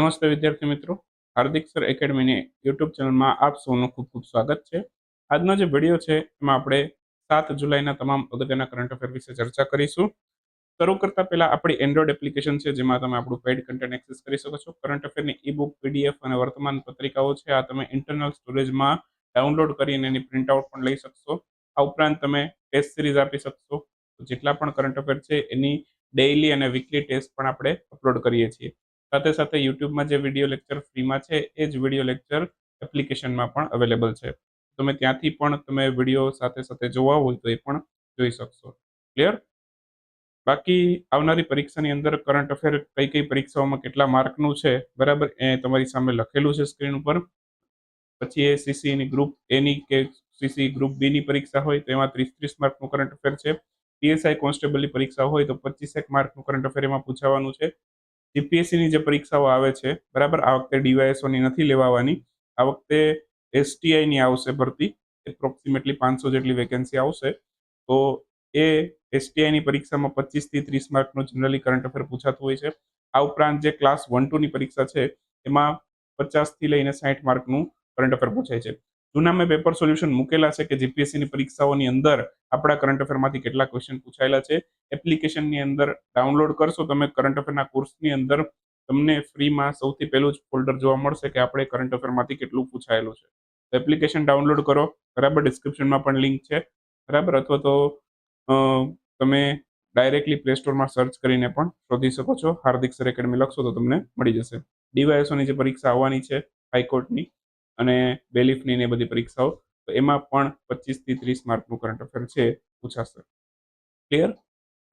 નમસ્તે વિદ્યાર્થી મિત્રો. હાર્દિક સર એકેડમીની યુટ્યુબ ચેનલમાં આપ સૌનું ખૂબ ખૂબ સ્વાગત છે. આજનો જે વીડિયો છે, એમાં આપણે સાત જુલાઈના તમામ અગત્યના કરંટ અફેર વિશે ચર્ચા કરીશું. શરૂ કરતા પહેલા આપણી એન્ડ્રોઇડ એપ્લિકેશન છે, જેમાં તમે આપણું પેઇડ કન્ટેન્ટ એક્સેસ કરી શકો છો. કરંટ અફેરની ઈ બુક પીડીએફ અને વર્તમાન પત્રિકાઓ છે, આ તમે ઇન્ટરનલ સ્ટોરેજમાં ડાઉનલોડ કરીને એની પ્રિન્ટઆઉટ પણ લઈ શકશો. આ ઉપરાંત તમે ટેસ્ટ સિરીઝ આપી શકશો. જેટલા પણ કરંટ અફેર છે, એની ડેઇલી અને વીકલી ટેસ્ટ પણ આપણે અપલોડ કરીએ છીએ. સાથે સાથે યુટ્યુબમાં જે વીડિયો લેક્ચર ફ્રીમાં છે, એ જ વીડિયો લેક્ચર એપ્લિકેશનમાં પણ અવેલેબલ છે. તમે ત્યાંથી પણ તમે વીડિયો સાથે સાથે જોવા હોય તો એ પણ જોઈ શકશો. ક્લિયર બાકી આવનારી પરીક્ષાની અંદર કરંટ અફેર કઈ કઈ પરીક્ષાઓમાં કેટલા માર્કનું છે, બરાબર? એ તમારી સામે લખેલું છે સ્ક્રીન ઉપર. પછી એ સીસીની ગ્રુપ એની કે સીસી ગ્રુપ બીની પરીક્ષા હોય તો એમાં ત્રીસ ત્રીસ માર્કનું કરંટ અફેર છે. પીએસઆઈ કોન્સ્ટેબલની પરીક્ષા હોય તો પચીસેક માર્કનું કરંટ અફેર એમાં પૂછાવાનું છે. જીપીએસસીની જે પરીક્ષાઓ આવે છે, બરાબર? આ વખતે ડીવાયએસઓની નથી લેવાવાની. આ વખતે એસટીઆઈની આવશે ભરતી. એપ્રોક્સિમેટલી પાંચસો જેટલી વેકેન્સી આવશે. તો એ એસટીઆઈની પરીક્ષામાં પચીસથી ત્રીસ માર્કનું જનરલી કરંટ અફેર પૂછાતું હોય છે. આ ઉપરાંત જે ક્લાસ વન ટુની પરીક્ષા છે, એમાં પચાસથી લઈને સાઠ માર્કનું કરંટ અફેર પૂછાય છે. જૂના મેં પેપર સોલ્યુશન મૂકેલા છે કે જીપીએસસીની પરીક્ષાઓની અંદર આપણા કરંટ અફેરમાંથી કેટલા ક્વેશ્ચન પૂછાયેલા છે એપ્લિકેશનની અંદર ડાઉનલોડ કરશો તમે કરંટ અફેરના કોર્સની અંદર તમને ફ્રીમાં સૌથી પહેલું જ ફોલ્ડર જોવા મળશે કે આપણે કરંટ અફેરમાંથી કેટલું પૂછાયેલું છે. તો એપ્લિકેશન ડાઉનલોડ કરો, બરાબર ડિસ્ક્રિપ્શનમાં પણ લિંક છે, બરાબર? અથવા તો તમે ડાયરેક્ટલી પ્લે સ્ટોરમાં સર્ચ કરીને પણ શોધી શકો છો. હાર્દિક સર એકેડમી લખશો તો તમને મળી જશે. ડીવાયએસઓની જે પરીક્ષા આવવાની છે હાઈકોર્ટની અને બેલીફની ને બધી પરીક્ષાઓ. તો એમાં પણ પચીસથી ત્રીસ માર્કનું કરંટ અફેર છે, પૂછાશે. ક્લિયર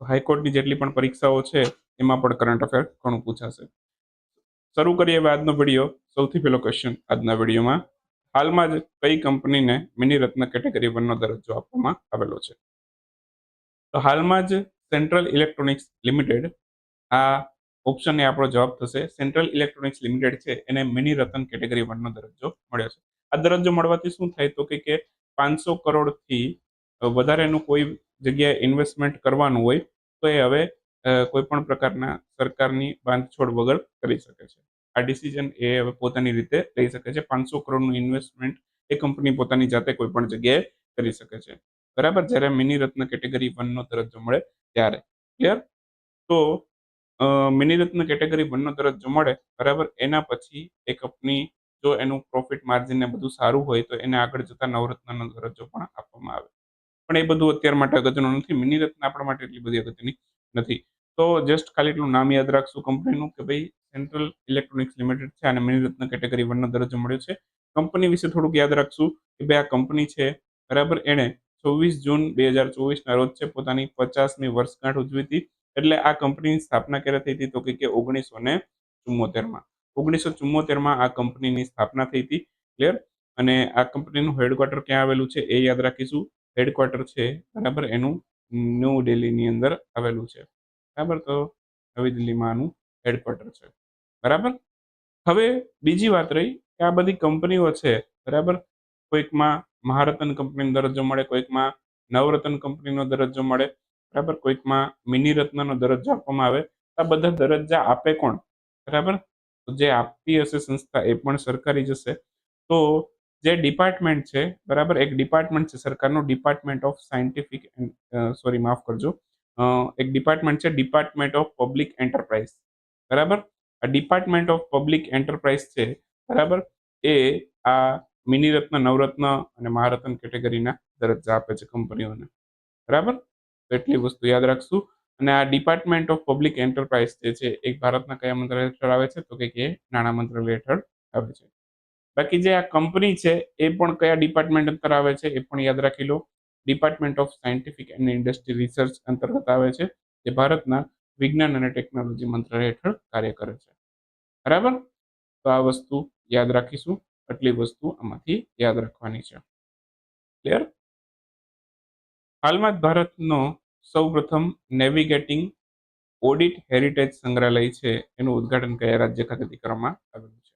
હાઈકોર્ટની જેટલી પણ પરીક્ષાઓ છે, એમાં પણ કરંટ અફેર ઘણું પૂછાશે. શરૂ કરીએ હવે આજનો વીડિયો સૌથી પહેલો ક્વેશ્ચન આજના વિડીયોમાં હાલમાં જ કઈ કંપનીને મિની રત્ન કેટેગરી વનનો દરજ્જો આપવામાં આવેલો છે? તો હાલમાં જ સેન્ટ્રલ ઇલેક્ટ્રોનિક્સ લિમિટેડ આ ઓપ્શન એ આપણો જવાબ થશે. સેન્ટ્રલ ઇલેક્ટ્રોનિક્સ લિમિટેડ છે. એને મિની રતન કેટેગરી વનનો દરજ્જો મળ્યો છે. આ દરજ્જો મળવાથી શું થાય તો કે પાંચસો કરોડથી વધારેનું કોઈ જગ્યાએ ઇન્વેસ્ટમેન્ટ કરવાનું હોય, તો એ હવે કોઈ પણ પ્રકારના સરકારની બાંધછોડ વગર કરી શકે છે. આ ડિસિઝન એ હવે પોતાની રીતે લઈ શકે છે. પાંચસો કરોડનું ઇન્વેસ્ટમેન્ટ એ કંપની પોતાની જાતે કોઈ પણ જગ્યાએ કરી શકે છે. બરાબર? જ્યારે મિની રત્ન કેટેગરી વનનો દરજ્જો મળે ત્યારે. ક્લિયર તો મિની રત્ન કેટેગરી વનનો દરજ્જો મળે બરાબર? એના પછી એ કંપની જો એનું પ્રોફિટ માર્જિન ને બધું સારું હોય તો એને આગળ જતા નવરત્નનો દરજ્જો પણ આપવામાં આવે. પણ એ બધું અત્યાર માટે અગત્યનું નથી. મિની રત્ન આપણા માટે એટલી બધી અગત્યની નથી. તો જસ્ટ ખાલી એટલું નામ યાદ રાખશું કંપનીનું કે ભાઈ સેન્ટ્રલ ઇલેક્ટ્રોનિક્સ લિમિટેડ છે અને મિની રત્ન કેટેગરી વનનો દરજ્જો મળ્યો છે. કંપની વિશે થોડુંક યાદ રાખશું કે ભાઈ, આ કંપની છે, બરાબર? એણે ચોવીસ જૂન બે હજાર ચોવીસના રોજ છે પોતાની પચાસમી વર્ષગાંઠ ઉજવી હતી. એટલે આ કંપનીની સ્થાપના ક્યારે થઈ હતી તો કે ઓગણીસો ને ચુમ્મોતેરમાં ઓગણીસો ચુમ્મોતેરમાં આ કંપનીની સ્થાપના થઈ હતી ક્લિયર અને આ કંપનીનું હેડક્વાર્ટર ક્યાં આવેલું છે એ યાદ રાખીશું. હેડક્વાર્ટર છે, બરાબર? એનું ન્યૂ દિલ્હીની અંદર આવેલું છે. બરાબર? તો નવી દિલ્હીમાં આનું હેડક્વાર્ટર છે. બરાબર? હવે બીજી વાત રહી કે આ બધી કંપનીઓ છે, બરાબર? કોઈકમાં મહારતન કંપનીનો દરજ્જો મળે, કોઈકમાં નવરત્ન કંપનીનો દરજ્જો મળે. બરાબર? કોઈકમાં મિની રત્નનો દરજ્જો આપવામાં આવે. આ બધા દરજ્જા આપે કોણ? બરાબર? જે આપતી હશે સંસ્થા એ પણ સરકારી જશે તો જે ડિપાર્ટમેન્ટ છે, બરાબર? એક ડિપાર્ટમેન્ટ છે, સરકારનું ડિપાર્ટમેન્ટ ઓફ સાયન્ટિફિક સોરી, માફ કરજો. એક ડિપાર્ટમેન્ટ છે, ડિપાર્ટમેન્ટ ઓફ પબ્લિક એન્ટરપ્રાઇઝ. બરાબર? આ ડિપાર્ટમેન્ટ ઓફ પબ્લિક એન્ટરપ્રાઇઝ છે, બરાબર? એ આ મિનિરત્ન નવરત્ન અને મહારત્ન કેટેગરીના દરજ્જા આપે છે કંપનીઓને. બરાબર? એટલી વસ્તુ યાદ રાખશું. અને આ ડિપાર્ટમેન્ટ ઓફ પબ્લિક એન્ટરપ્રાઇઝ જે છે, એક ભારતના કયા મંત્રાલય હેઠળ આવે છે? તો કે એ નાણાં મંત્રાલય હેઠળ આવે છે. બાકી જે આ કંપની છે, એ પણ કયા ડિપાર્ટમેન્ટ અંતર આવે છે? એ પણ યાદ રાખી લો. Department of scientific and industry research અંતર્ગત આવે છે, જે ભારતના વિજ્ઞાન અને ટેકનોલોજી મંત્રાલય હેઠળ કાર્ય કરે છે. બરાબર? તો આ વસ્તુ યાદ રાખીશું. આટલી વસ્તુ આમાંથી યાદ રાખવાની છે. ક્લિયર હાલમાં જ ભારતનો સૌપ્રથમ નેવિગેટિંગ ઓડિટ હેરિટેજ સંગ્રહાલય છે, એનું ઉદ્ઘાટન કયા રાજ્ય ખાતેથી કરવામાં આવેલું છે?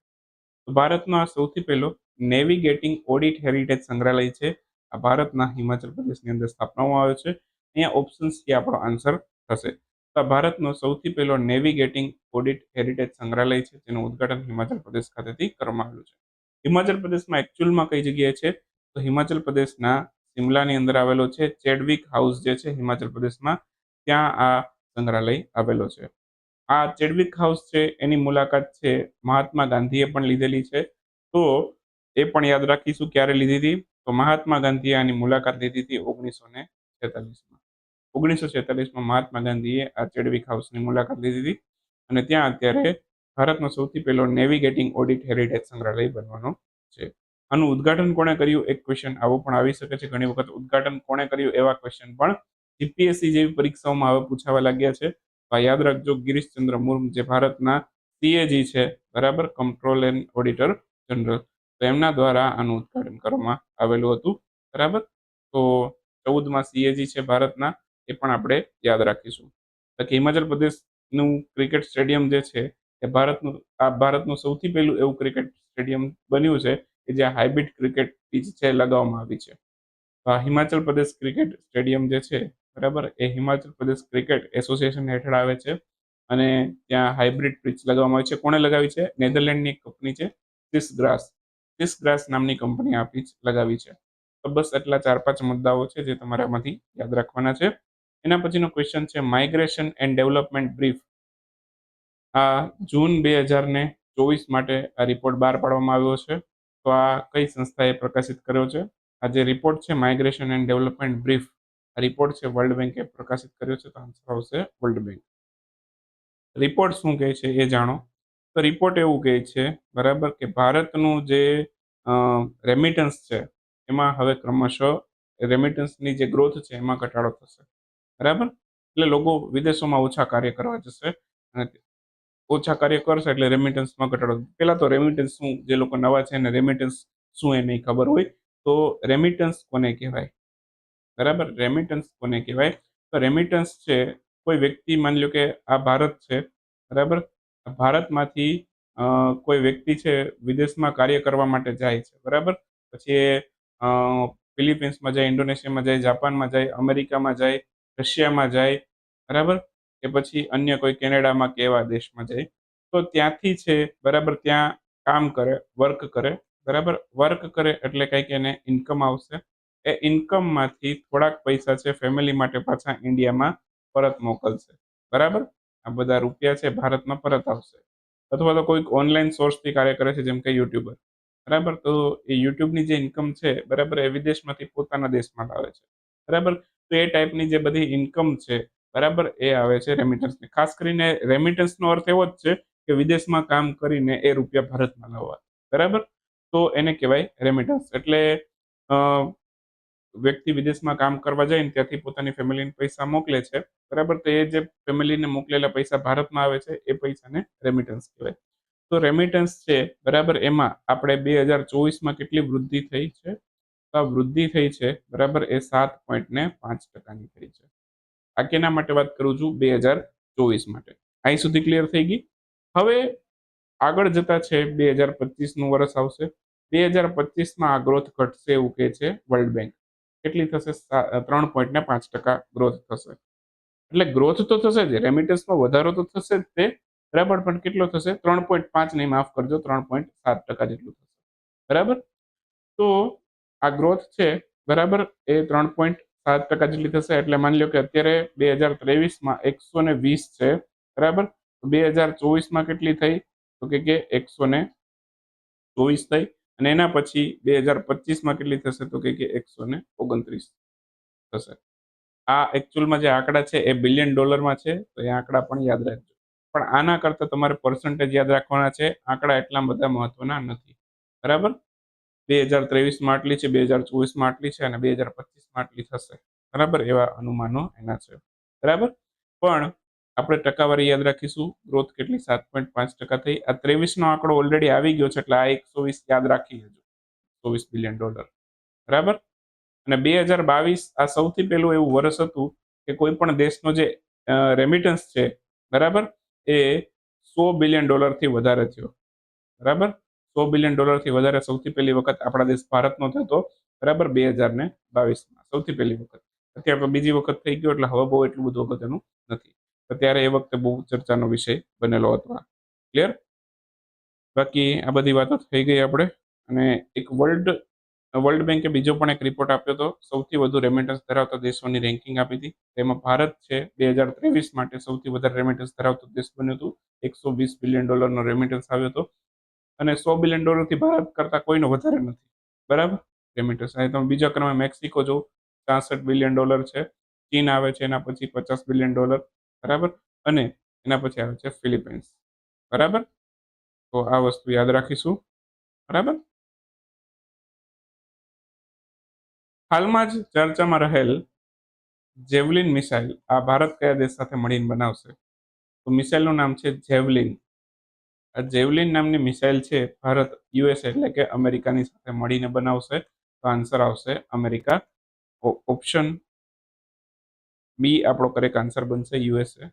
તો ભારતનો આ સૌથી પહેલો નેવિગેટિંગ ઓડિટ હેરિટેજ સંગ્રહાલય છે. આ ભારતના હિમાચલ પ્રદેશની અંદર સ્થાપવામાં આવ્યો છે. અહીંયા ઓપ્શન્સ કે આપણો આન્સર થશે. તો ભારતનો સૌથી પહેલો નેવિગેટિંગ ઓડિટ હેરિટેજ સંગ્રહાલય છે, જેનું ઉદ્ઘાટન હિમાચલ પ્રદેશ ખાતેથી કરવામાં આવેલું છે. હિમાચલ પ્રદેશમાં એકચ્યુઅલમાં કઈ જગ્યાએ છે? તો હિમાચલ પ્રદેશના શિમલાની અંદર આવેલો છે, ચેડવિક હાઉસ જે છે હિમાચલ પ્રદેશમાં, ત્યાં આ સંગ્રહાલય આવેલો છે. આ ચેડવિક હાઉસ છે, એની મુલાકાત છે, મહાત્મા ગાંધીએ પણ લીધેલી છે. તો એ પણ યાદ રાખીશું ક્યારે લીધી હતી? તો મહાત્મા ગાંધીએ આની મુલાકાત લીધી હતી ઓગણીસો ને છેતાલીસમાં. ઓગણીસો છેતાલીસમાં મહાત્મા ગાંધીએ આ ચેડવિક હાઉસની મુલાકાત લીધી હતી અને ત્યાં અત્યારે ભારતનો સૌથી પહેલો નેવિગેટિંગ ઓડિટ હેરિટેજ સંગ્રહાલય બનવાનો છે. આનું ઉદ્ઘાટન કોણે કર્યું? એક ક્વેશ્ચન આવો પણ આવી શકે છે. ઘણી વખત ઉદ્ઘાટન કોણે કર્યું? એવા ક્વેશ્ચન પણ જીપીએસસી જેવી પરીક્ષાઓમાં હવે પૂછાવા લાગ્યા છે. તો યાદ રાખજો, ગિરીશચંદ્ર મુર્મુ જે ભારતના સીએજી છે, બરાબર? કંટ્રોલ એન્ડ ઓડિટર જનરલ તો એમના દ્વારા આનું ઉદ્ઘાટન કરવામાં આવેલું હતું. બરાબર? તો ચૌદમાં સીએજી છે ભારતના, એ પણ આપણે યાદ રાખીશું. બાકી હિમાચલ પ્રદેશનું ક્રિકેટ સ્ટેડિયમ જે છે, એ ભારતનું, આ ભારતનું સૌથી પહેલું એવું ક્રિકેટ સ્ટેડિયમ બન્યું છે. કે જ્યાં હાઇબ્રિડ ક્રિકેટ પીચ છે લગાવવામાં આવી છે. આ હિમાચલ પ્રદેશ ક્રિકેટ સ્ટેડિયમ જે છે, બરાબર, એ હિમાચલ પ્રદેશ ક્રિકેટ એસોસિએશન હેઠળ આવે છે અને ત્યાં હાઇબ્રિડ પીચ લગાવવામાં આવી છે. કોણે લગાવી છે? નેધરલેન્ડની કંપની છે સિસ ગ્રાસ સિસ ગ્રાસ નામની કંપની આ પીચ લગાવી છે. તો બસ એટલા ચાર પાંચ મુદ્દાઓ છે જે તમારામાંથી યાદ રાખવાના છે. એના પછીનો ક્વેશ્ચન છે માઇગ્રેશન એન્ડ ડેવલપમેન્ટ બ્રીફ આ જૂન બે હજાર ને ચોવીસ માટે આ રિપોર્ટ બહાર પાડવામાં આવ્યો છે. તો આ કઈ સંસ્થાએ પ્રકાશિત કર્યો છે? આ જે રિપોર્ટ છે માઇગ્રેશન એન્ડ ડેવલપમેન્ટ બ્રીફ આ રિપોર્ટ છે વર્લ્ડ બેન્કે પ્રકાશિત કર્યો છે, તો આન્સર આવશે વર્લ્ડ બેન્ક રિપોર્ટ શું કહે છે એ જાણો. તો રિપોર્ટ એવું કહે છે, બરાબર, કે ભારતનું જે રેમિટન્સ છે, એમાં હવે ક્રમશઃ રેમિટન્સની જે ગ્રોથ છે, એમાં ઘટાડો થશે. બરાબર? એટલે લોકો વિદેશોમાં ઓછા કાર્ય કરવા જશે અને ઓછા કાર્ય કરશે એટલે રેમિટન્સમાં ઘટાડો. પહેલાં તો રેમિટન્સ શું, જે લોકો નવા છે એને રેમિટન્સ શું એ નહીં ખબર હોય, તો રેમિટન્સ કોને કહેવાય? બરાબર? રેમિટન્સ કોને કહેવાય? તો રેમિટન્સ છે, કોઈ વ્યક્તિ માની લો કે આ ભારત છે, બરાબર? ભારતમાંથી કોઈ વ્યક્તિ છે, વિદેશમાં કાર્ય કરવા માટે જાય છે, બરાબર? પછી એ ફિલિપિન્સમાં જાય, ઇન્ડોનેશિયામાં જાય, જાપાનમાં જાય, અમેરિકામાં જાય, રશિયામાં જાય, બરાબર? કે પછી અન્ય કોઈ કેનેડામાં કે એવા દેશમાં જાય, તો ત્યાંથી છે, બરાબર ત્યાં કામ કરે વર્ક કરે, બરાબર? વર્ક કરે એટલે કંઈક એને ઇન્કમ આવશે. એ ઇન્કમમાંથી થોડાક પૈસા છે ફેમિલી માટે પાછા ઇન્ડિયામાં પરત મોકલશે. બરાબર? આ બધા રૂપિયા છે, ભારતમાં પરત આવશે. અથવા તો કોઈક ઓનલાઈન સોર્સથી કાર્ય કરે છે, જેમ કે યુટ્યુબર બરાબર? તો એ યુટ્યુબની જે ઇન્કમ છે, બરાબર, એ વિદેશમાંથી પોતાના દેશમાં લાવે છે. બરાબર? તો એ ટાઈપની જે બધી ઇન્કમ છે બરાબર? એ આવે છે રેમિટન્સની ખાસ કરીને રેમિટન્સનો અર્થ એવો જ છે કે વિદેશમાં કામ કરીને એ રૂપિયા ભારતમાં લાવવા. બરાબર? તો એને કહેવાય રેમિટન્સ એટલે વ્યક્તિ વિદેશમાં કામ કરવા જાય ને ત્યાંથી પોતાની ફેમિલીને પૈસા મોકલે છે. બરાબર? તો એ જે ફેમિલીને મોકલેલા પૈસા ભારતમાં આવે છે, એ પૈસાને રેમિટન્સ કહેવાય. તો રેમિટન્સ છે, બરાબર? એમાં આપણે બે હજાર ચોવીસમાં કેટલી વૃદ્ધિ થઈ છે? તો આ વૃદ્ધિ થઈ છે, બરાબર? એ સાત પોઈન્ટ ને પાંચ ટકાની થઈ છે. આ કેના માટે વાત કરું છું? બે હજાર ચોવીસ માટે. અહીં સુધી ક્લિયર થઈ ગઈ? હવે આગળ જતા છે બે હજાર પચીસનું વર્ષ આવશે. બે હજાર પચીસમાં આ ગ્રોથ ઘટશે એવું કહે છે વર્લ્ડ બેંક કેટલી થશે? ત્રણ પોઈન્ટ ને પાંચ ટકા ગ્રોથ થશે. એટલે ગ્રોથ તો થશે જ. રેમિટન્સમાં વધારો તો થશે જ તે. બરાબર? પણ કેટલો થશે? ત્રણ પોઈન્ટ પાંચ નહીં, માફ કરજો, ત્રણ પોઈન્ટ સાત ટકા જેટલું થશે. બરાબર? તો આ ગ્રોથ છે. બરાબર? એ ત્રણ પોઈન્ટ સાત ટકા જેટલી થશે એટલે માની લો કે અત્યારે બે હજાર ત્રેવીસમાં એકસો ને વીસ છે, બરાબર? બે હજાર ચોવીસમાં કેટલી થઈ? તો કે એકસો ને ચોવીસ થઈ. અને એના પછી બે હજાર પચીસમાં કેટલી થશે? તો કે એકસો ને ઓગણત્રીસ થશે. આ એકચ્યુઅલમાં જે આંકડા છે એ બિલિયન ડોલરમાં છે, તો એ આંકડા પણ યાદ રાખજો. પણ આના કરતાં તમારે પર્સન્ટેજ યાદ રાખવાના છે. આંકડા એટલા બધા મહત્વના નથી. બરાબર? બે હજાર ત્રેવીસમાં આટલી છે, બે હજાર ચોવીસમાં આટલી છે અને બે હજાર પચીસમાં આટલી થશે. બરાબર? એવા અનુમાનો એના છે. બરાબર? પણ આપણે ટકાવારી યાદ રાખીશું ગ્રોથ કેટલી? સાત પોઈન્ટ પાંચ ટકા થઈ. આ ત્રેવીસનો આંકડો ઓલરેડી આવી ગયો છે, એટલે આ એકસો વીસ યાદ રાખી લેજો ચોવીસ બિલિયન ડોલર બરાબર? અને બે હજાર બાવીસ આ સૌથી પહેલું એવું વર્ષ હતું કે કોઈ પણ દેશનો જે રેમિટન્સ છે, બરાબર? એ સો બિલિયન ડોલરથી વધારે થયો. બરાબર? સો બિલિયન ડોલરથી વધારે સૌથી પહેલી વખત આપણા દેશ ભારતનો થતો, બરાબર બે હજાર ને બાવીસમાં, સૌથી પહેલી વખત. અત્યારે બીજી વખત થઈ ગયો એટલે હવે બહુ એટલું બધું અગત્યનું નથી. ત્યારે એ વખતે બહુ ચર્ચાનો વિષય બનેલો હતો ક્લિયર બાકી આ બધી વાતો થઈ ગઈ આપણે. અને એક વર્લ્ડ વર્લ્ડ બેંકે બીજો પણ એક રિપોર્ટ આપ્યો હતો સૌથી વધુ રેમિટન્સ ધરાવતા દેશોની રેન્કિંગ આપી હતી. તેમાં ભારત છે બે હજાર ત્રેવીસ માટે સૌથી વધારે રેમિટન્સ ધરાવતો દેશ બન્યું હતું. એકસો વીસ બિલિયન ડોલરનો રેમિટન્સ આવ્યો હતો. અને સો બિલિયન ડોલરથી ભારત કરતાં કોઈનો વધારે નથી. બરાબર? રેમિટન્સ અને તમે બીજા ક્રમે મેક્સિકો જો છાસઠ બિલિયન ડોલર છે, ચીન આવે છે, એના પછી પચાસ બિલિયન ડોલર, બરાબર? અને એના પછી આવે છે ફિલિપાઇન્સ બરાબર? તો આ વસ્તુ યાદ રાખીશું, બરાબર? હાલમાં જ ચર્ચામાં રહેલ જેવલિન મિસાઇલ આ ભારત કયા દેશ સાથે મળીને બનાવશે? તો મિસાઇલનું નામ છે જેવલિન. આ જેવલિન નામની મિસાઇલ છે, ભારત, યુએસ એટલે કે અમેરિકાની સાથે મળીને બનાવશે. તો આન્સર આવશે અમેરિકા. ઓપ્શન બી આપણો કરેક્ટ આન્સર બનશે યુએસએ.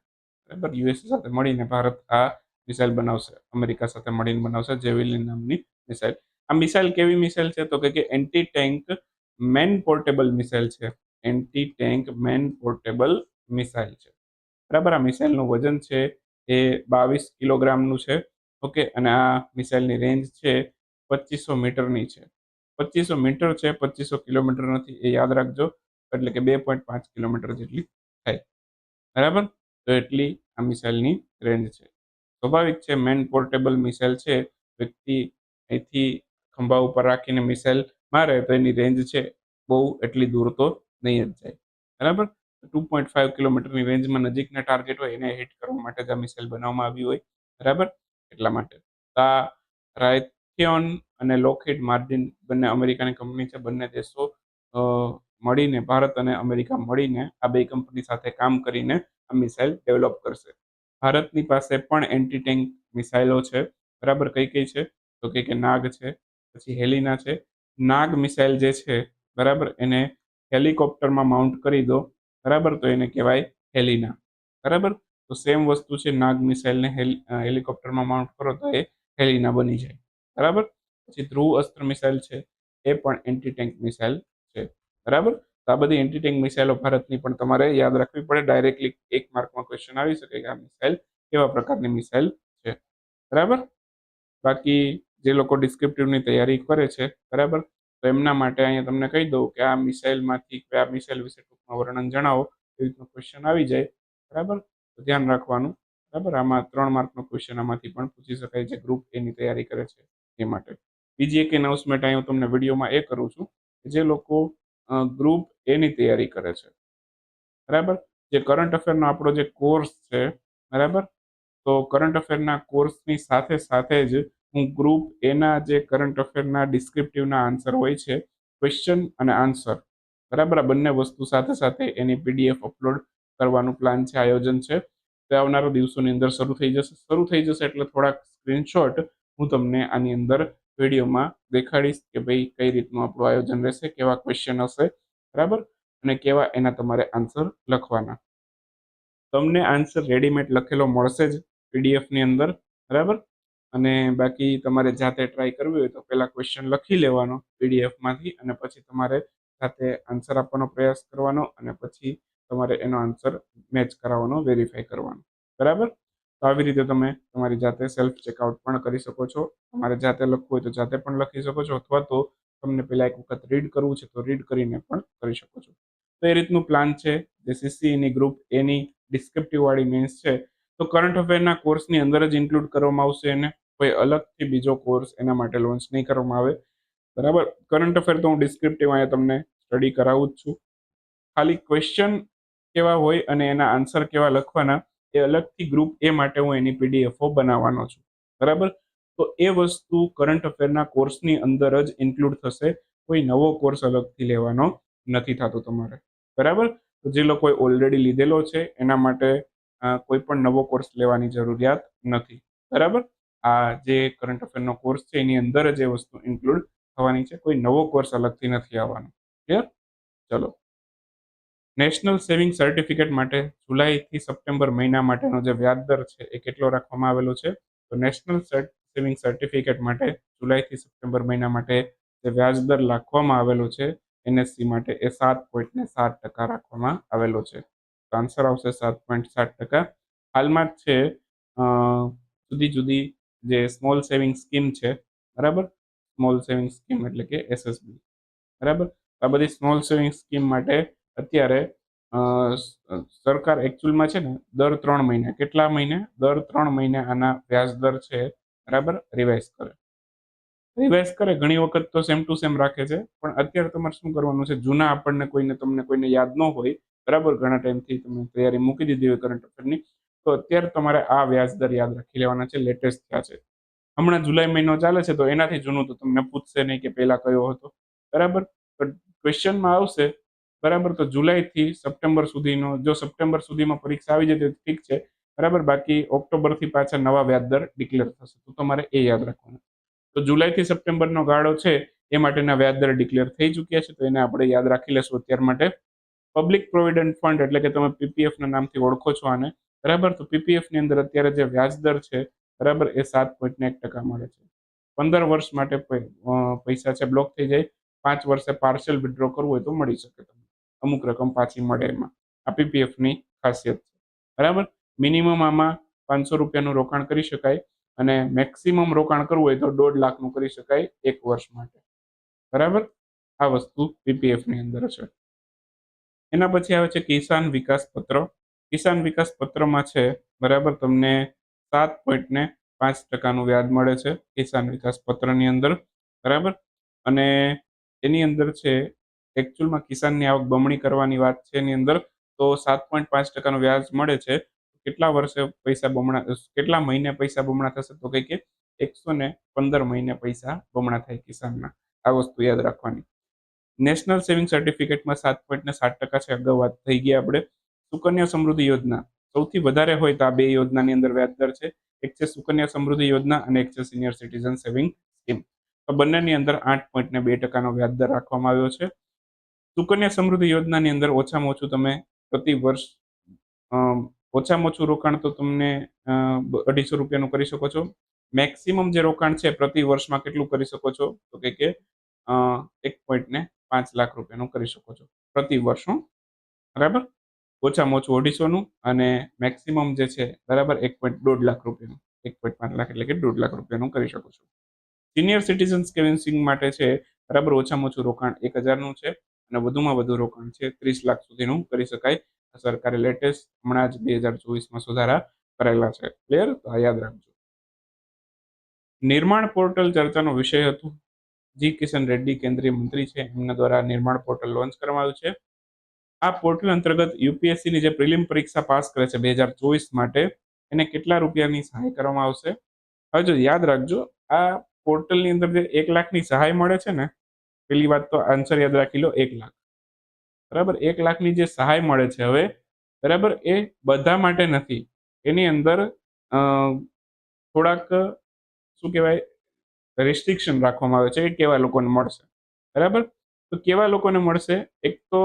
બરાબર? યુએસએ સાથે મળીને ભારત આ મિસાઇલ બનાવશે. અમેરિકા સાથે મળીને બનાવશે જેવેલિન નામની મિસાઇલ. આ મિસાઇલ કેવી મિસાઇલ છે? તો કે anti tank man portable missile છે. Anti tank man portable missile છે. બરાબર? આ મિસાઇલનું વજન છે એ બાવીસ કિલોગ્રામનું છે. ઓકે, અને આ મિસાઇલની રેન્જ છે પચીસો મીટરની છે. પચીસો મીટર છે, પચીસો કિલોમીટર નથી, એ યાદ રાખજો. એટલે કે બે પોઈન્ટ પાંચ કિલોમીટર જેટલી થાય. બરાબર? તો એટલી આ મિસાઇલની રેન્જ છે. સ્વાભાવિક છે, મેન પોર્ટેબલ મિસાઇલ છે, વ્યક્તિ અહીંથી ખંભા ઉપર રાખીને મિસાઇલ મારે તો એની રેન્જ છે, બહુ એટલી દૂર તો નહીં જ જાય. બરાબર? ટુ પોઈન્ટ ફાઈવ કિલોમીટરની રેન્જમાં નજીકના ટાર્ગેટ હોય એને હિટ કરવા માટે જ આ મિસાઇલ બનાવવામાં આવી હોય. બરાબર? એટલા માટે. આ રાયથિયોન અને લોકહિડ માર્જિન બંને અમેરિકાની કંપની છે. બંને દેશો મળીને, ભારત અને અમેરિકા મળીને આ બે કંપની સાથે કામ કરીને આ મિસાઇલ ડેવલપ કરશે. ભારતની પાસે પણ એન્ટી ટેન્ક મિસાઇલો છે. બરાબર કઈ કઈ છે? તો કે નાગ છે, પછી હેલિના છે. નાગ મિસાઇલ જે છે, બરાબર, એને હેલિકોપ્ટરમાં માઉન્ટ કરી દો. બરાબર, તો એને કહેવાય હેલિના. બરાબર? તો સેમ વસ્તુ છે નાગ મિસાઇલને હેલિકોપ્ટરમાં માઉન્ટ કરો તો એ હેલિના બની જાય. બરાબર? પછી ધ્રુવ અસ્ત્ર મિસાઇલ છે, એ પણ એન્ટી ટેન્ક મિસાઇલ છે. બરાબર? તો આ બધી એન્ટી ટેન્ક મિસાઇલો ભારતની પણ તમારે યાદ રાખવી પડે. ડાયરેક્ટલી એક માર્કમાં ક્વેશ્ચન આવી શકે કે આ મિસાઇલ કેવા પ્રકારની મિસાઇલ છે. બરાબર? બાકી જે લોકો ડિસ્ક્રિપ્ટિવની તૈયારી કરે છે, બરાબર? તો એમના માટે અહીંયા તમને કહી દઉં કે આ મિસાઇલમાંથી આ મિસાઇલ વિશે ટૂંકમાં વર્ણન જણાવો. એ રીતનો ક્વેશ્ચન આવી જાય. બરાબર? તો ધ્યાન રાખવાનું, બરાબર? આમાં ત્રણ માર્કનો ક્વેશ્ચન આમાંથી પણ પૂછી શકાય છે ગ્રુપ એની તૈયારી કરે છે એ માટે. બીજી એક એનાઉન્સમેન્ટ અહીં હું તમને વિડીયોમાં એ કરું છું જે લોકો ગ્રુપ એની તૈયારી કરે છે. બરાબર? જે કરંટ અફેરનો આપણો જે કોર્સ છે, બરાબર? તો કરંટ અફેરના કોર્સની સાથે સાથે જ હું ગ્રુપ એના જે કરંટ અફેરના ડિસ્ક્રિપ્ટિવના આન્સર હોય છે ક્વેશ્ચન અને આન્સર બરાબર? આ બંને વસ્તુ સાથે સાથે એની પીડીએફ અપલોડ કરવાનું પ્લાન છે, આયોજન છે. તે આવનારા દિવસોની અંદર શરૂ થઈ જશે. શરૂ થઈ જશે એટલે થોડાક સ્ક્રીનશોટ હું તમને આની અંદર વિડીયોમાં દેખાડીશ કે ભાઈ કઈ રીતનું આપણું આયોજન રહેશે, કેવા ક્વેશ્ચન હશે, બરાબર? અને કેવા એના તમારે આન્સર લખવાના. તમને આન્સર રેડીમેડ લખેલો મળશે જ પીડીએફની અંદર, બરાબર? અને બાકી તમારે જાતે ટ્રાય કરવી હોય તો પહેલાં ક્વેશ્ચન લખી લેવાનો પીડીએફમાંથી અને પછી તમારે જાતે આન્સર આપવાનો પ્રયાસ કરવાનો અને પછી તમારે એનો આન્સર મેચ કરાવવાનો વેરીફાઈ કરવાનો. બરાબર? તો આવી રીતે તમે તમારી જાતે સેલ્ફ ચેકઆઉટ પણ કરી શકો છો. તમારે જાતે લખવું હોય તો જાતે પણ લખી શકો છો, અથવા તો તમને પહેલાં એક વખત રીડ કરવું છે તો રીડ કરીને પણ કરી શકો છો. તો એ રીતનું પ્લાન છે. જે સીસીઈની ગ્રુપ એની ડિસ્ક્રિપ્ટિવ વાળી મેન્સ છે. તો કરંટ અફેરના કોર્સની અંદર જ ઇન્ક્લુડ કરવામાં આવશે એને. કોઈ અલગથી બીજો કોર્સ એના માટે લોન્ચ નહીં કરવામાં આવે. બરાબર? કરંટ અફેર તો હું ડિસ્ક્રિપ્ટિવ અહીંયા તમને સ્ટડી કરાવું જ છું. ખાલી ક્વેશ્ચન કેવા હોય અને એના આન્સર કેવા લખવાના એ અલગથી ગ્રુપ એ માટે હું એની પીડીએફઓ બનાવવાનો છું. બરાબર? તો એ વસ્તુ કરંટ અફેરના કોર્સની અંદર જ ઇન્ક્લુડ થશે. કોઈ નવો કોર્સ અલગથી લેવાનો નથી થતો તમારે. બરાબર? તો જે લોકોએ ઓલરેડી લીધેલો છે, એના માટે કોઈ પણ નવો કોર્સ લેવાની જરૂરિયાત નથી. બરાબર? આ જે કરંટ અફેરનો કોર્સ છે, એની અંદર જ એ વસ્તુ ઇન્ક્લુડ થવાની છે. કોઈ નવો કોર્સ અલગથી નથી આવવાનો. ક્લિયર ચલો. નેશનલ સેવિંગ સર્ટિફિકેટ માટે જુલાઈથી સપ્ટેમ્બર મહિના માટેનો જે વ્યાજ દર છે એ કેટલો રાખવામાં આવેલો છે? તો નેશનલ સેવિંગ સર્ટિફિકેટ માટે જુલાઈથી સપ્ટેમ્બર મહિના માટે જે વ્યાજ દર રાખવામાં આવેલો છે, એનએસસી માટે એ સાત પોઈન્ટ ને સાત ટકા રાખવામાં આવેલો છે. તો આન્સર આવશે સાત પોઈન્ટ સાત ટકા. હાલમાં જ છે જુદી જુદી જે સ્મોલ સેવિંગ સ્કીમ છે, બરાબર? સ્મોલ સેવિંગ સ્કીમ એટલે કે એસએસબી. બરાબર? આ બધી સ્મોલ સેવિંગ સ્કીમ માટે અત્યારે સરકાર એકચ્યુઅલમાં છે ને, દર ત્રણ મહિને. કેટલા મહિને? દર ત્રણ મહિને આના વ્યાજ દર છે, બરાબર? રિવાઇઝ કરે. રિવાઇઝ કરે, ઘણી વખત તો સેમ ટુ સેમ રાખે છે. પણ અત્યારે તમારે શું કરવાનું છે? જૂના આપણને કોઈને, તમને કોઈને યાદ ન હોય, બરાબર? ઘણા ટાઈમથી તમે તૈયારી મૂકી દીધી હોય કરંટ અફેરની તો અત્યારે તમારે આ વ્યાજ દર યાદ રાખી લેવાના છે લેટેસ્ટ થયા છે. હમણાં જુલાઈ મહિનો ચાલે છે, તો એનાથી જૂનું તો તમને પૂછશે નહીં કે પહેલા કયો હતો. બરાબર? ક્વેશ્ચનમાં આવશે બરાબર? તો જુલાઈથી સપ્ટેમ્બર સુધીનો, જો સપ્ટેમ્બર સુધીમાં પરીક્ષા આવી જાય તો ઠીક છે. બરાબર? બાકી ઓક્ટોબરથી પાછા નવા વ્યાજ દર ડિક્લેર થશે. તો તમારે એ યાદ રાખવાનું. તો જુલાઈથી સપ્ટેમ્બરનો ગાળો છે, એ માટેના વ્યાજ દર ડિક્લેર થઈ ચૂક્યા છે, તો એને આપણે યાદ રાખી લેશું અત્યાર માટે. પબ્લિક પ્રોવિડન્ટ ફંડ, એટલે કે તમે પીપીએફ ના નામથી ઓળખો છો આને, બરાબર? તો પીપીએફની અંદર અત્યારે જે વ્યાજ દર છે, બરાબર? એ સાત પોઈન્ટ એક ટકા મળે છે. પંદર વર્ષ માટે પૈસા છે બ્લોક થઈ જાય. પાંચ વર્ષે પાર્શિયલ વિડ્રો કરવું હોય તો મળી શકે તમને. અમુક રકમ પાછી મળે એમાં. આ પીપીએફની ખાસિયત છે. બરાબર? મિનિમમ આમાં પાંચસો રૂપિયાનું રોકાણ કરી શકાય અને મેક્સિમમ રોકાણ કરવું હોય તો દોઢ લાખનું કરી શકાય એક વર્ષ માટે. બરાબર? આ વસ્તુ પીપીએફની અંદર છે. એના પછી આવે છે કિસાન વિકાસ પત્ર. કિસાન વિકાસ પત્રમાં છે, બરાબર, તમને સાત પોઈન્ટને પાંચ ટકાનું વ્યાજ મળે છે કિસાન વિકાસ પત્રની અંદર. બરાબર? અને એની અંદર છે એકચ્યુઅલમાં કિસાનની આવક બમણી કરવાની વાત છે એની અંદર, તો સાત પોઈન્ટ પાંચ ટકાનું વ્યાજ મળે છે. કેટલા વર્ષે પૈસા બમણા, કેટલા મહિને પૈસા બમણા થશે તો કંઈક એકસો ને પંદર મહિને પૈસા બમણા થાય કિસાનના આ વસ્તુ યાદ રાખવાની. નેશનલ સેવિંગ સર્ટિફિકેટમાં સાત પોઈન્ટ ને સાત ટકા છે, અગાઉ વાત થઈ ગઈ આપણે. સુકન્યા સમૃદ્ધિ યોજના. સૌથી વધારે હોય તો આ બે યોજનાની અંદર વ્યાજ દર છે. એક છે સુકન્યા સમૃદ્ધિ યોજના અને એક છે સિનિયર સિટીઝન સેવિંગ સ્કીમ તો બંનેની અંદર આઠ પોઈન્ટ ને બે ટકાનો વ્યાજ દર રાખવામાં આવ્યો છે. સુકન્યા સમૃદ્ધિ યોજનાની અંદર ઓછામાં ઓછું તમે પ્રતિ વર્ષ ઓછામાં ઓછું રોકાણ તો તમને અઢીસો રૂપિયાનું કરી શકો છો. મેક્સિમમ જે રોકાણ છે પ્રતિ વર્ષમાં કેટલું કરી શકો છો? તો કે કે એક પોઈન્ટ ને પાંચ લાખ રૂપિયાનું કરી શકો છો. પ્રતિ વર્ષ, હો. બરાબર? ઓછામાં ઓછું અઢીસોનું અને મેક્સિમમ જે છે, બરાબર એક પોઈન્ટ દોઢ લાખ રૂપિયાનું. એક પોઈન્ટ પાંચ લાખ એટલે કે દોઢ લાખ રૂપિયાનું કરી શકો છો. સિનિયર સિટીઝન સ્કેવિંગ માટે છે, બરાબર ઓછામાં ઓછું રોકાણ એક હજારનું છે. અને વધુમાં વધુ રોકાણ છે. ત્રીસ લાખ સુધીનું કરી શકાય. સરકારે લેટેસ્ટ હમણાં જ બે હજાર ચોવીસમાં સુધારા કરેલા છે. ક્લિયર તો આ યાદ રાખજો. નિર્માણ પોર્ટલ ચર્ચાનો વિષય હતો. જી કિશન રેડ્ડી, કેન્દ્રીય મંત્રી છે. એમના દ્વારા નિર્માણ પોર્ટલ લોન્ચ કરવામાં આવ્યું છે. આ પોર્ટલ અંતર્ગત યુપીએસસી ની જે પ્રિલિમ પરીક્ષા પાસ કરે છે બે હજાર ચોવીસ માટે, એને કેટલા રૂપિયાની સહાય કરવામાં આવશે? હવે જો યાદ રાખજો, આ પોર્ટલની અંદર જે એક લાખની સહાય મળે છે ને પેલી વાત તો આન્સર યાદ રાખી લો, એક લાખ. બરાબર? એક લાખની જે સહાય મળે છે હવે, બરાબર? એ બધા માટે નથી. એની અંદર થોડાક, શું કહેવાય રિસ્ટ્રિક્શન રાખવામાં આવે છે કે કેવા લોકોને મળશે. બરાબર? તો કેવા લોકોને મળશે? એક તો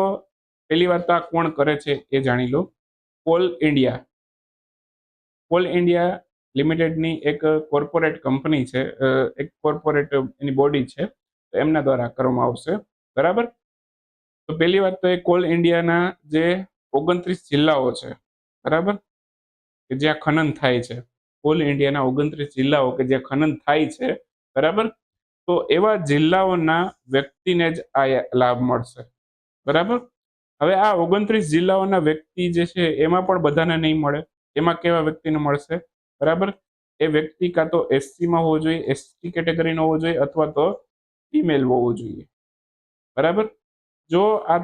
પહેલી વાત આ કોણ કરે છે એ જાણી લો. Coal India. કોલ ઇન્ડિયા લિમિટેડની એક કોર્પોરેટ કંપની છે એક કોર્પોરેટ એની બોડી છે. તો એમના દ્વારા કરવામાં આવશે. બરાબર? તો પહેલી વાત તો એ કોલ ઇન્ડિયાના જે ઓગણત્રીસ જિલ્લાઓ છે, બરાબર? કે જ્યાં ખનન થાય છે. કોલ ઇન્ડિયાના ઓગણત્રીસ જિલ્લાઓ કે જ્યાં ખનન થાય છે, બરાબર? તો એવા જિલ્લાઓના વ્યક્તિને જ આ લાભ મળશે. બરાબર? હવે આ ઓગણત્રીસ જિલ્લાઓના વ્યક્તિ જે છે, એમાં પણ બધાને નહીં મળે. એમાં કેવા વ્યક્તિને મળશે? બરાબર? એ વ્યક્તિ કાં તો એસસીમાં હોવો જોઈએ, એસટી કેટેગરીનો હોવો જોઈએ, અથવા તો ફિમેલ હોવો જોઈએ. બરાબર? જો આ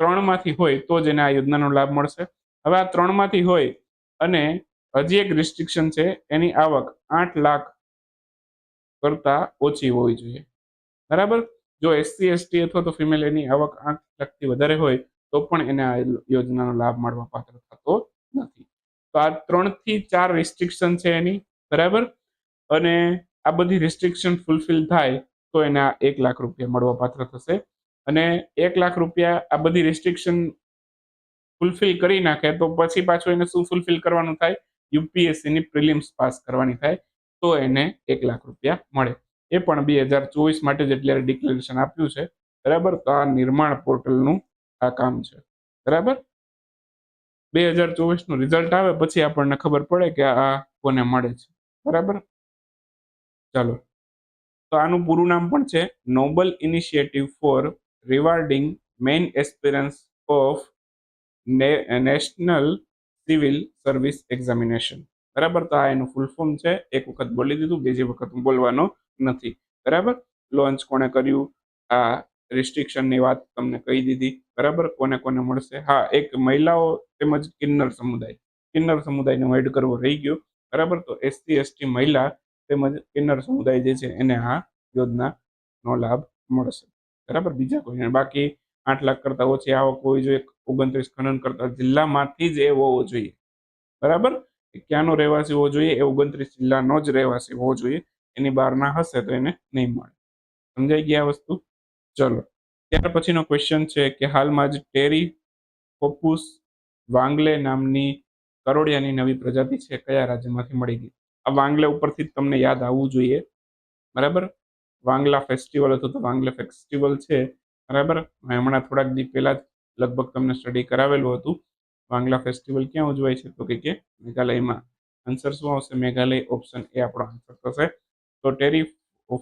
ત્રણમાંથી હોય તો જ એને આ યોજનાનો લાભ મળશે. હવે આ ત્રણમાંથી હોય અને હજી એક રિસ્ટ્રિક્શન છે, એની આવક આઠ લાખ કરતા ઓછી હોવી જોઈએ. બરાબર? જો એસસી એસટી અથવા તો ફિમેલ એની આવક આઠ લાખથી વધારે હોય, તો પણ એને આ યોજનાનો લાભ મળવા પાત્ર થતો નથી. તો આ ત્રણથી ચાર રિસ્ટ્રિક્શન છે એની. બરાબર? અને આ બધી રિસ્ટ્રિક્શન ફૂલફિલ થાય તો એને આ એક લાખ રૂપિયા મળવા પાત્ર થશે. અને એક લાખ રૂપિયા આ બધી રિસ્ટ્રિક્શન ફૂલફિલ કરી નાખે તો પછી પાછું એને શું ફૂલફિલ કરવાનું થાય? યુપીએસસી ની પ્રિલિમ્સ પાસ કરવાની થાય તો એને એક લાખ રૂપિયા મળે. એ પણ બે હજાર ચોવીસ માટે જ એટલે ડિક્લેરેશન આપ્યું છે. બરાબર? તો આ નિર્માણ પોર્ટલનું આ કામ છે. બરાબર? બે હજાર ચોવીસનું રિઝલ્ટ આવે પછી આપણને ખબર પડે કે આ કોને મળે છે. બરાબર? ચાલો. તો આનું પૂરું નામ પણ છે noble initiative for rewarding main aspirants of national civil service examination બરાબર? તો આ એનું ફૂલ ફોર્મ છે. એક વખત બોલી દીધું, બીજી વખત હું બોલવાનો નથી. બરાબર? લોન્ચ કોણે કર્યું? આ રિસ્ટ્રિક્શનની વાત તમને કહી દીધી. બરાબર? કોને કોને મળશે? હા, એક મહિલાઓ તેમજ કિન્નર સમુદાય. કિન્નર સમુદાયનો એડ કરવો રહી ગયો. બરાબર? તો એસટી એસટી મહિલા તેમજ કિન્નર સમુદાય જે છે એને આ યોજનાનો લાભ મળશે. બરાબર? બીજા કોઈ બાકી આઠ લાખ કરતા ઓછી આવક હોવી જોઈએ. ઓગણત્રીસ ખનન કરતા જિલ્લામાંથી જ એ હોવો જોઈએ. બરાબર? ક્યાંનો રહેવાસી હોવો જોઈએ? એ ઓગણત્રીસ જિલ્લાનો જ રહેવાસી હોવો જોઈએ. એની બહારના હશે તો એને નહીં મળે. સમજાઈ ગયા વસ્તુ? ચલો. ત્યાર પછીનો ક્વેશ્ચન છે કે હાલમાં જ ટેરી કોપુસ વાંગલે નામની કરોડિયાની નવી પ્રજાતિ છે. કયા રાજ્યમાંથી મળી ગઈ? આ વાંગલા ઉપરથી જ તમને યાદ આવવું જોઈએ. બરાબર? વાંગલા ફેસ્ટિવલ હતું તો વાંગલે ફેસ્ટિવલ છે. બરાબર? હમણાં થોડાક દી પહેલાં જ લગભગ તમને સ્ટડી કરાવેલું હતું. વાંગલા ફેસ્ટિવલ ક્યાં ઉજવાય છે? તો કે મેઘાલયમાં. આન્સર શું આવશે? મેઘાલય ઓપ્શન એ આપણો આન્સર થશે. તો ટેરી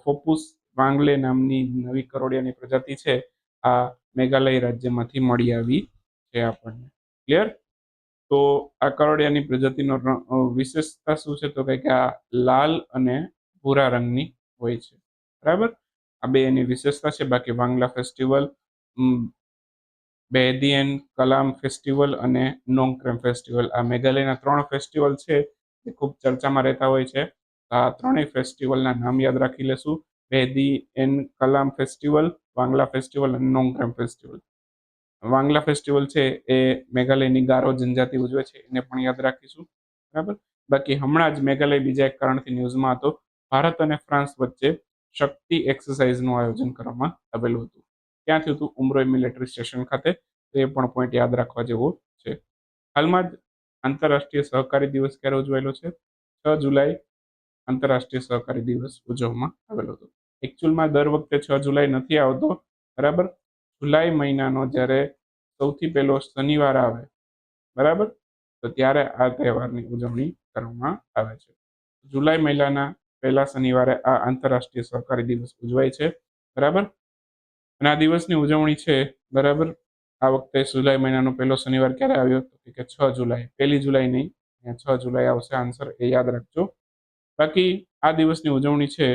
ફોપુસ વાંગલે નામની નવી કરોડિયાની પ્રજાતિ છે. આ મેઘાલય રાજ્યમાંથી મળી આવી છે આપણને. ક્લિયર તો આ કરોડિયાની પ્રજાતિનો વિશેષતા શું છે? તો કંઈક આ લાલ અને ભૂરા રંગની હોય છે. બરાબર? આ બે એની વિશેષતા છે. બાકી Wangala festival Behdienkhlam festival અને નોંગક્રેમ ફેસ્ટિવલ. આ મેઘાલયના ત્રણ ફેસ્ટિવલ છે. એ ખૂબ ચર્ચામાં રહેતા હોય છે. આ ત્રણેય ફેસ્ટિવલના નામ યાદ રાખી લેશું. Behdienkhlam festival, Wangala festival અને નોંગક્રેમ ફેસ્ટિવલ. વાંગલા ફેસ્ટિવલ છે એ મેઘાલયની ગારો જનજાતિ ઉજવે છે, એને પણ યાદ રાખીશું. બરાબર? બાકી હમણાં જ મેઘાલય બીજા એક કારણથી ન્યૂઝમાં હતો. ભારત અને ફ્રાન્સ વચ્ચે શક્તિ એક્સરસાઇઝનું આયોજન કરવામાં આવેલું હતું. ક્યાં થયું હતું? ઉમરોઈ મિલિટરી સ્ટેશન ખાતે. તો એ પણ પોઈન્ટ યાદ રાખવા જેવો છે. હાલમાં જ આંતરરાષ્ટ્રીય સહકારી દિવસ ક્યારે ઉજવાયેલો છે? છ જુલાઈ આંતરરાષ્ટ્રીય સહકારી દિવસ ઉજવવામાં આવેલો હતો. એકચ્યુઅલમાં દર વખતે છ જુલાઈ નથી આવતો. બરાબર? જુલાઈ મહિનાનો જ્યારે સૌથી પહેલો શનિવાર આવે, બરાબર? તો ત્યારે આ તહેવારની ઉજવણી કરવામાં આવે છે. જુલાઈ મહિનાના પહેલા શનિવારે આ આંતરરાષ્ટ્રીય સહકારી દિવસ ઉજવાય છે, બરાબર? અને આ દિવસની ઉજવણી છે, બરાબર? આ વખતે જુલાઈ મહિનાનો પહેલો શનિવાર ક્યારે આવ્યો? તો કે છ જુલાઈ, પહેલી જુલાઈ નહીં છ જુલાઈ આવશે, આન્સર એ યાદ રાખજો. બાકી આ દિવસની ઉજવણી છે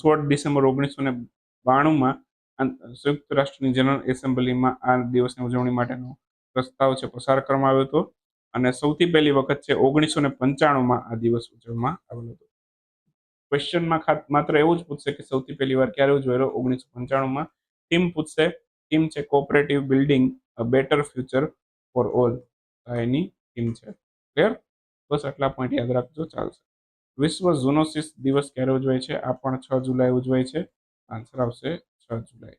સોળ ડિસેમ્બર ઓગણીસો ને બાણુંમાં સંયુક્ત રાષ્ટ્રની જનરલ એસેમ્બલીમાં આ દિવસની ઉજવણી માટેનો પ્રસ્તાવ છે પસાર કરવામાં આવ્યો હતો. અને સૌથી પહેલી વખત છે ઓગણીસો ને પંચાણુંમાં આ દિવસ ઉજવવામાં આવેલો હતો. ક્વેશ્ચનમાં માત્ર એવું જ પૂછશે કે સૌથી પહેલી વાર ક્યારે ઉજવાયેલો? ઓગણીસો પંચાણુંમાં. થીમ પૂછશે થીમ છે cooperative building better future for all any theme છે. ક્લિયર બસ આટલા પોઈન્ટ યાદ રાખજો, ચાલશે. વિશ્વ ઝુનોસિસ દિવસ ક્યારે ઉજવાય છે? આ પણ છ જુલાઈ ઉજવાય છે. આન્સર આવશે છ જુલાઈ.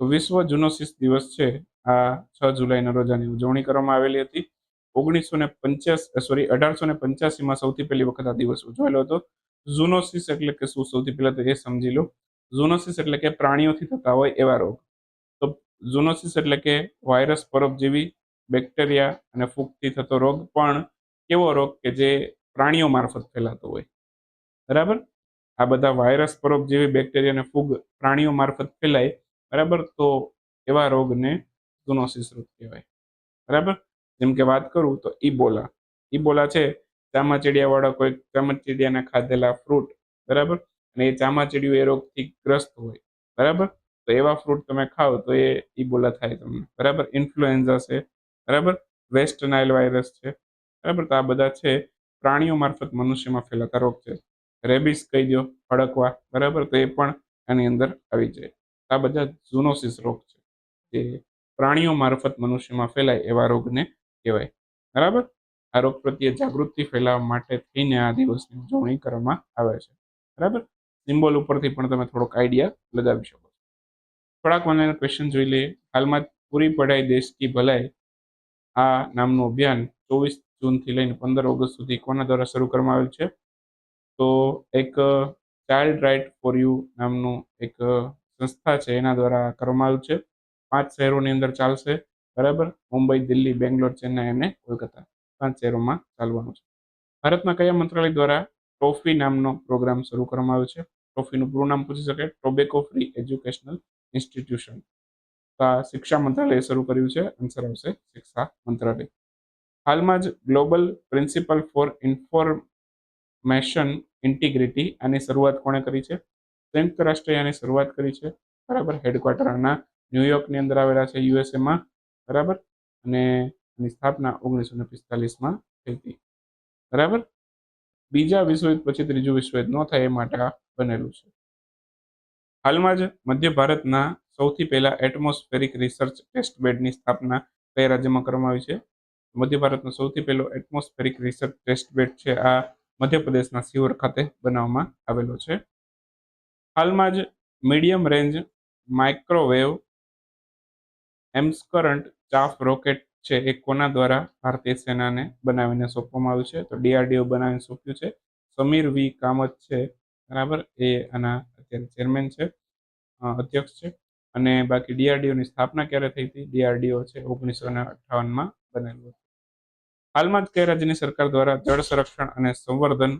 તો વિશ્વ જુનોસિસ દિવસ છે. આ છ જુલાઈના રોજ આની ઉજવણી કરવામાં આવેલી હતી. ઓગણીસો ને પંચ્યાસી સોરી અઢારસો ને પંચ્યાસીમાં સૌથી પહેલી વખત આ દિવસ ઉજવાયેલો હતો. ઝુનોસિસ એટલે કે શું? સૌથી પહેલા તો એ સમજી લો. ઝુનોસિસ એટલે કે પ્રાણીઓથી થતા હોય એવા રોગ. તો ઝુનોસિસ એટલે કે વાયરસ પરોપજીવી બેક્ટેરિયા અને ફૂગથી થતો રોગ પણ એવો રોગ કે જે પ્રાણીઓ મારફત ફેલાતો હોય. બરાબર? આ બધા વાયરસ પરોપજીવી બેક્ટેરિયા અને ફૂગ પ્રાણીઓ મારફત ફેલાય, બરાબર? તો એવા રોગને ઝુનોસિસ રોગ કહેવાય. બરાબર? જેમ કે વાત કરું તો ઈબોલા. ઈબોલા છે ચામાચીડિયાવાળા કોઈ ચામાચીડિયાના ખાધેલા ફ્રૂટ, બરાબર? અને એ ચામાચીડિયું એ રોગથી ગ્રસ્ત હોય, બરાબર? તો એવા ફ્રૂટ તમે ખાઓ તો એ ઈબોલા થાય તમને, બરાબર? ઇન્ફ્લુએન્ઝા છે, બરાબર? વેસ્ટ નાઇલ વાયરસ છે, બરાબર? તો આ બધા છે પ્રાણીઓ મારફત મનુષ્યમાં ફેલાતા રોગ છે. રેબિસ કહી દો ફડકવા, બરાબર? તો એ પણ આની અંદર આવી જાય. આ બધા ઝુનોસિસ રોગ છે, જે પ્રાણીઓ મારફત મનુષ્યમાં ફેલાય એવા રોગને કહેવાય. બરાબર? આ રોગ પ્રત્યે જાગૃતિ ફેલાવવા માટે થઈને આ દિવસની ઉજવણી કરવામાં આવે છે. બરાબર? સિમ્બોલ ઉપરથી પણ તમે થોડોક આઈડિયા લગાવી શકો થોડાક ઓનલાઈન ક્વેશ્ચન જોઈ લઈએ. હાલમાં પૂરી પઢાઈ દેશ કી ભલાઈ આ નામનું અભિયાન ચોવીસ જૂનથી લઈને પંદર ઓગસ્ટ સુધી કોના દ્વારા શરૂ કરવામાં આવેલ છે? તો એક ચાઇલ્ડ રાઇટ ફોર યુ નામનું એક સંસ્થા છે, એના દ્વારા કરવામાં આવ્યું છે. પાંચ શહેરોની અંદર ચાલશે, બરાબર? મુંબઈ, દિલ્હી, બેંગ્લોર, ચેન્નાઈ અને કોલકાતા. પાંચ શહેરોમાં ચાલવાનું છે. ભારતના કયા મંત્રાલય દ્વારા ટ્રોફી નામનો પ્રોગ્રામ શરૂ કરવામાં આવ્યો છે? ટ્રોફીનું પૂરું નામ પૂછી શકે? ટોબેકો ફ્રી એજ્યુકેશનલ ઇન્સ્ટિટ્યુશન તો આ શિક્ષા મંત્રાલયે શરૂ કર્યું છે. આન્સર આવશે શિક્ષા મંત્રાલય. હાલમાં જ global principle for information integrity આની શરૂઆત કોણે કરી છે? સંયુક્ત રાષ્ટ્રએ આની શરૂઆત કરી છે. બરાબર? હેડક્વાર્ટર આના ન્યુયોર્કની અંદર આવેલા છે, યુએસએમાં. બરાબર? અને એની સ્થાપના ઓગણીસો ને પિસ્તાલીસમાં થઈ હતી. બરાબર? બીજા વિશ્વયુદ્ધ પછી ત્રીજું વિશ્વયુદ્ધ ન થાય એ માટે આ બનેલું છે. હાલમાં જ મધ્ય ભારતના સૌથી પહેલા એટમોસ્ફેરિક રિસર્ચ ટેસ્ટ બેડની સ્થાપના કયા રાજ્યમાં કરવામાં આવી છે? મધ્ય ભારતનો સૌથી પહેલો એટમોસ્ફેરિક રિસર્ચ ટેસ્ટ બેડ છે આ મધ્યપ્રદેશના સિહોર ખાતે બનાવવામાં આવેલો છે. હાલમાં જ medium range microwave obscurant chaff rocket છે એ કોના દ્વારા ભારતીય સેનાને બનાવીને સોંપવામાં આવ્યું છે? તો ડીઆરડીઓ બનાવીને સોંપ્યું છે. સમીર વી કામત છે, બરાબર? એ આના અત્યારે ચેરમેન છે અધ્યક્ષ છે. અને બાકી ડીઆરડીઓની સ્થાપના ક્યારે થઈ હતી? ડીઆરડીઓ છે ઓગણીસો ને અઠ્ઠાવનમાં બનેલું હાલમાં જ કઈ રાજ્યની સરકાર દ્વારા જળ સંરક્ષણ અને સંવર્ધન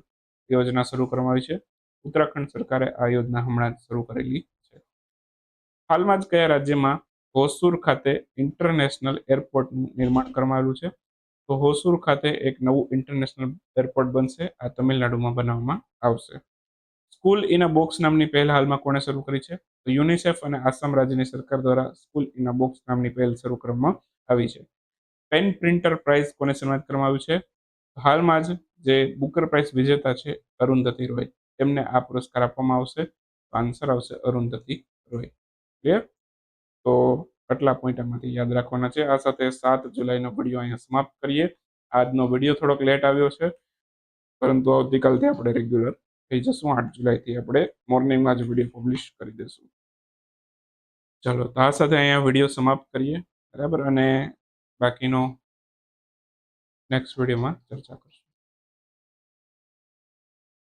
યોજના શરૂ કરવામાં આવી છે? ઉત્તરાખંડ સરકારે આ યોજના હમણાં જ શરૂ કરેલી છે. હાલમાં જ કયા રાજ્યમાં હોસુર ખાતે ઇન્ટરનેશનલ એરપોર્ટનું નિર્માણ કરવામાં આવ્યું છે? તો હોસુર ખાતે એક નવું ઇન્ટરનેશનલ એરપોર્ટ બનશે, આ તમિલનાડુમાં બનાવવામાં આવશે. સ્કૂલ ઇન અ બોક્સ નામની પહેલ હાલમાં કોણે શરૂ કરી છે? તો યુનિસેફ અને આસામ રાજ્યની સરકાર દ્વારા સ્કૂલ ઇન અ બોક્સ નામની પહેલ શરૂ કરવામાં આવી છે. પેન પ્રિન્ટર પ્રાઇઝ કોને સન્માનિત કરવામાં આવ્યું છે? હાલમાં જ જે બુકર પ્રાઇઝ વિજેતા છે અરુંધતી રોય. તેમને આ પુરસ્કાર આપવામાં આવશે. તો આન્સર આવશે અરુંધતી રોય. ક્લિયર તો આટલા પોઈન્ટ આમાંથી યાદ રાખવાના છે. આ સાથે સાત જુલાઈનો વીડિયો અહીંયા સમાપ્ત કરીએ. આજનો વીડિયો થોડોક લેટ આવ્યો છે. પરંતુ આવતીકાલથી આપણે રેગ્યુલર થઈ જશું. આઠ જુલાઈથી આપણે મોર્નિંગમાં જ વીડિયો પબ્લિશ કરી દઈશું ચલો, તો આ સાથે અહીંયા વીડિયો સમાપ્ત કરીએ. બરાબર? અને બાકીનો નેક્સ્ટ વિડીયોમાં ચર્ચા કરશું.